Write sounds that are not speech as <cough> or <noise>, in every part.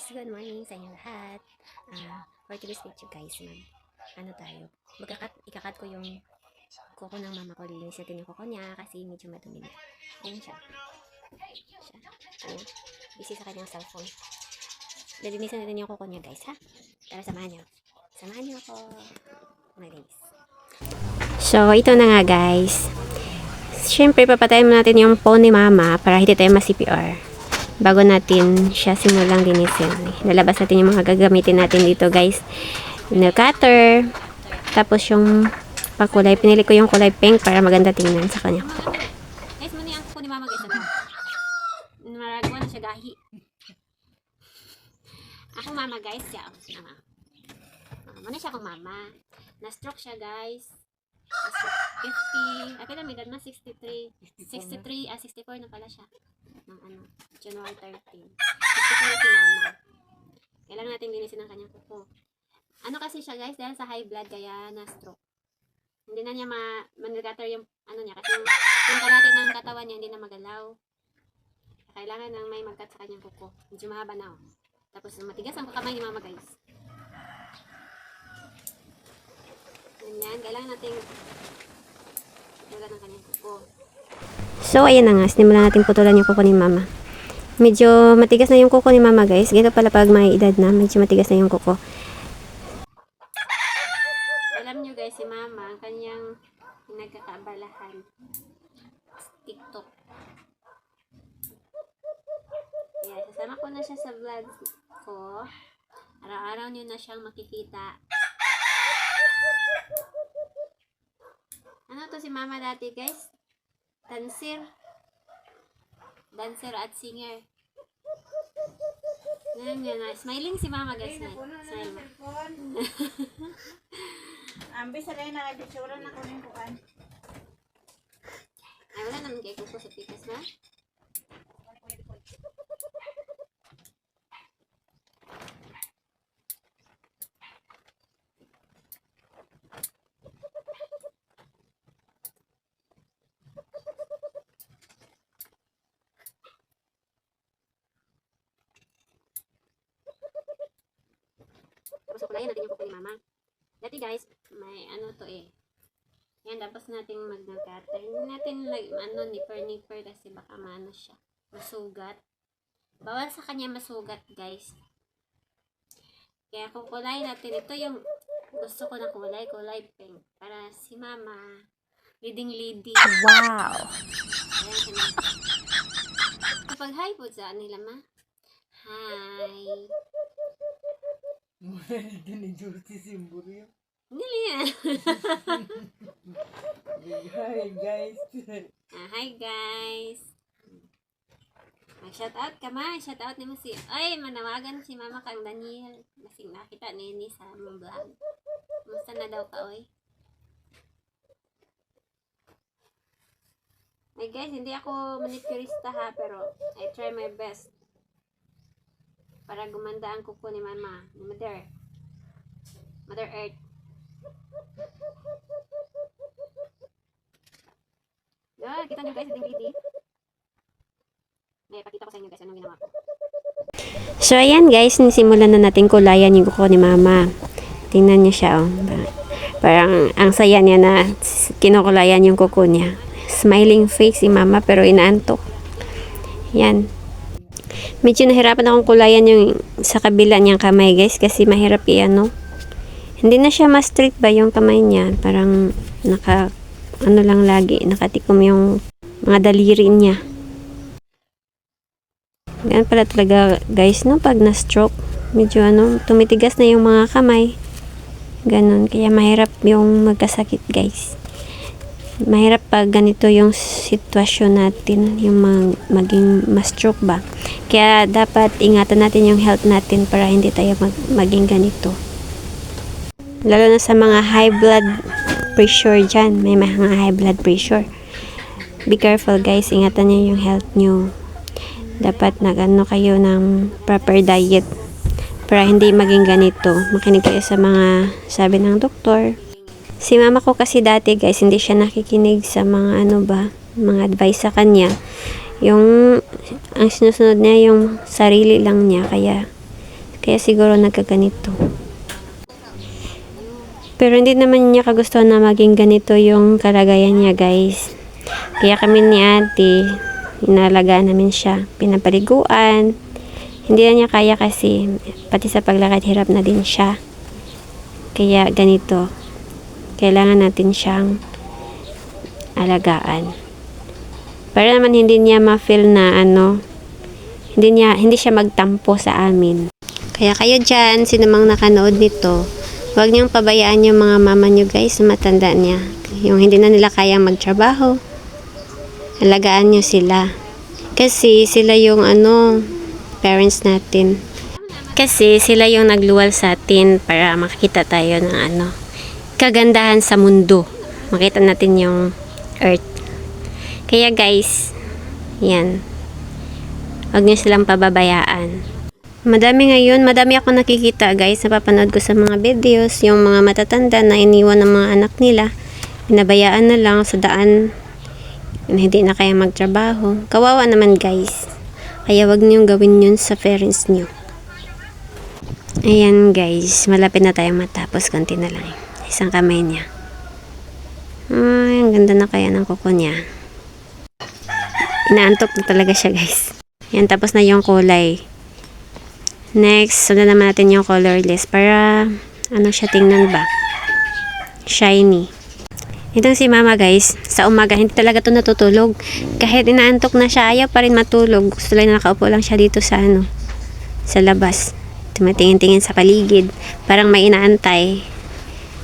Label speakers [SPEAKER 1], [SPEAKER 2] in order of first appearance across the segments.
[SPEAKER 1] guys, good morning sa inyo lahat. Ah, for today's video guys, mag, ano tayo, magkakat, ikakat ko yung kuko ng mama ko. Lilinisin natin yung kuko niya kasi medyo madumi na. Ayan siya. Siya. Ayan. Busy sa kanyang cellphone. Lilinisin natin yung kuko niya guys, ha? Tara, samahan niyo. Samahan niyo ako. Malinis. So, ito na nga guys. Siyempre, papatayin mo natin yung phone ni mama para hindi tayo ma-CPR bago natin siya simulang linisin. Nalabas natin yung mga gagamitin natin dito guys. Nail cutter. Tapos yung pakulay. Pinili ko yung kulay pink para maganda tingnan sa kanya. Guys, muna yung ni mama guys. Maragwa na siya gahi. Ako mama guys. Siya. Mama. Uh, muna siya akong mama. Na-stroke siya guys. Na-stroke. 50. Ay, kailan may edad na? 63. 63. Ah, 64 na pala siya. Ng ano, January 13. 63 si mama. Kailangan natin linisin ang kanyang kuko. Ano kasi siya guys, dahil sa high blood kaya na-stroke. Hindi na niya ma manregator yung ano niya kasi yung, yung kalahati ng katawan niya hindi na magalaw. Kailangan nang may magkat sa kanyang kuko. Medyo mahaba na oh. Tapos matigas ang kamay ni mama guys. Ganyan, kailangan nating Dagat ng kanyang kuko. So, ayan na nga. Sinimulan natin putulan yung kuko ni mama. Medyo matigas na yung kuko ni mama, guys. Ganito pala pag may edad na. Medyo matigas na yung kuko. Alam nyo, guys, si mama, ang kanyang nagkakaabalahan. TikTok. Ayan, sasama ko na siya sa vlog ko. Araw-araw nyo na siyang makikita. Ano to si mama dati, guys? Dancer. Dancer at singer. Yan. ah. Smiling si mama, guys. Smile. Smile mo.
[SPEAKER 2] Ambi sa rin na picture na ko rin kuan.
[SPEAKER 1] Ay, wala naman kay Kuko sa pikas na. Tapos ukulayan natin yung kuko ni mama. Dati guys, may ano to eh. Yan, tapos natin mag-cutter. Hindi natin like, ano, nipper-nipper kasi baka maano siya. Masugat. Bawal sa kanya masugat, guys. Kaya kung kulay natin, ito yung gusto ko na kulay, kulay pink. Para si mama, leading-leading.
[SPEAKER 2] Wow.
[SPEAKER 1] Ayan. Kapag hi po sa nila, ma. Hi.
[SPEAKER 2] Ito ni Justi Simburio.
[SPEAKER 1] Yan.
[SPEAKER 2] Hi guys.
[SPEAKER 1] Ah, hi guys. Mag-shout out ka ma. Shout out ni mo si... Ay, manawagan si mama kang Daniel. Kasi nakita ni ni sa mong vlog. Kumusta na daw ka, oy? Ay guys, hindi ako manicurista ha, pero I try my best. Para gumanda ang kuko ni mama. Ni Mother. Mother Earth. Yan, kita nyo guys, ito yung kitty. May pakita ko sa inyo guys, anong ginawa ko. So, ayan guys, nisimulan na natin kulayan yung kuko ni mama. Tingnan niyo siya, oh. Parang ang saya niya na kinukulayan yung kuko niya. Smiling face si mama pero inaantok. Yan. Medyo nahirapan akong kulayan yung sa kabila niyang kamay guys kasi mahirap i-ano. Hindi na siya mas straight ba yung kamay niya. Parang naka, ano lang lagi, nakatikom yung mga daliri niya. Ganun pala talaga guys, no? Pag na-stroke, medyo ano, tumitigas na yung mga kamay. Ganun. Kaya mahirap yung magkasakit guys. Mahirap pag ganito yung sitwasyon natin, yung mag, maging ma-stroke ba. Kaya dapat ingatan natin yung health natin para hindi tayo mag, maging ganito. Lalo na sa mga high blood pressure dyan. May mga high blood pressure. Be careful guys. Ingatan nyo yung health nyo. Dapat nagano kayo ng proper diet para hindi maging ganito. Makinig kayo sa mga sabi ng doktor. Si mama ko kasi dati guys, hindi siya nakikinig sa mga ano ba, mga advice sa kanya. Yung, ang sinusunod niya yung sarili lang niya. Kaya, Kaya siguro nagkaganito. Pero hindi naman niya kagustuhan na maging ganito yung kalagayan niya, guys. Kaya kami ni ate, inalagaan namin siya. Pinapaliguan. Hindi na niya kaya kasi, pati sa paglakad, hirap na din siya. Kaya ganito. Kailangan natin siyang alagaan. Para naman hindi niya ma-feel na ano, hindi niya hindi siya magtampo sa amin. Kaya kayo diyan, sino mang nakanood nito, huwag niyong pabayaan yung mga mama niyo guys, matanda niya. Yung hindi na nila kayang magtrabaho. Alagaan niyo sila. Kasi sila yung ano, parents natin. Kasi sila yung nagluwal sa atin para makita tayo ng ano, kagandahan sa mundo. Makita natin yung earth. Kaya guys, yan. Huwag niyo silang pababayaan. Madami ngayon, madami ako nakikita guys, napapanood ko sa mga videos, yung mga matatanda na iniwan ng mga anak nila, pinabayaan na lang sa daan, hindi na kaya magtrabaho. Kawawa naman guys. Kaya wag niyong gawin yun sa parents niyo. Ayan guys, malapit na tayong matapos, konti na lang. Isang kamay niya. Ay, ang ganda na kaya ng kuko niya. Inaantok na talaga siya guys. Yan, tapos na yung kulay. Next, sundan naman natin yung colorless para ano siya tingnan ba? Shiny. Itong si mama guys, sa umaga hindi talaga to natutulog. Kahit inaantok na siya, ayaw pa rin matulog. Gusto lang na nakaupo lang siya dito sa ano, sa labas. Tumatingin-tingin sa paligid. Parang may inaantay.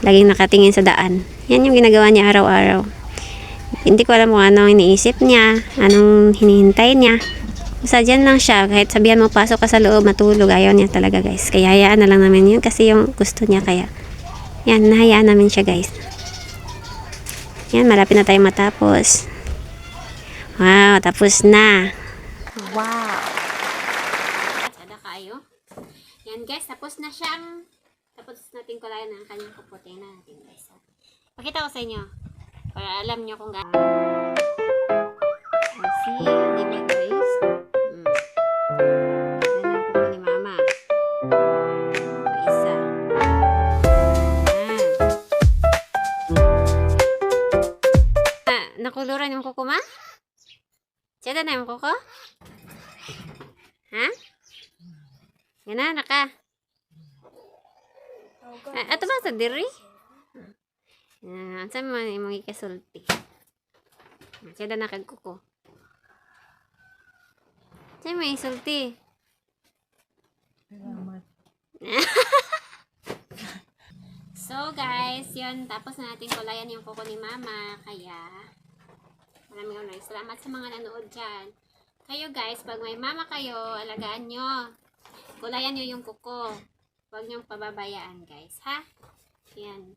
[SPEAKER 1] Laging nakatingin sa daan. Yan yung ginagawa niya araw-araw. Hindi ko alam kung anong iniisip niya, anong hinihintay niya. Basta dyan lang siya. Kahit sabihan mo, pasok ka sa loob, matulog. Ayaw niya talaga, guys. Kaya hayaan na lang namin yun kasi yung gusto niya. Kaya, yan, nahayaan namin siya, guys. Yan, malapit na tayo matapos. Wow, tapos na.
[SPEAKER 2] Wow.
[SPEAKER 1] Sada kayo. Yan, guys. Tapos na siyang, tapos natin kulayan ng kanyang puputi na natin, guys. Pakita ko sa inyo. Para alam niyo kung gaano. See, di ba, guys? Mm. Yan ang kuko ni Mama. Isa. Yan. Ah, nakuluran yung kuko, ma? Sada na yung kuko? Ha? Yan na. Ah, ato ba sa diri? Ah, sa mo imong ikasulti. Sada na kag kuko. Sa mo isulti.
[SPEAKER 2] Salamat. <laughs>
[SPEAKER 1] So guys, yun, tapos na natin kulayan yung kuko ni mama. Kaya, maraming maraming salamat sa mga nanood dyan. Kayo guys, pag may mama kayo, alagaan nyo. Kulayan nyo yung kuko. Huwag nyong pababayaan guys, ha? Yan.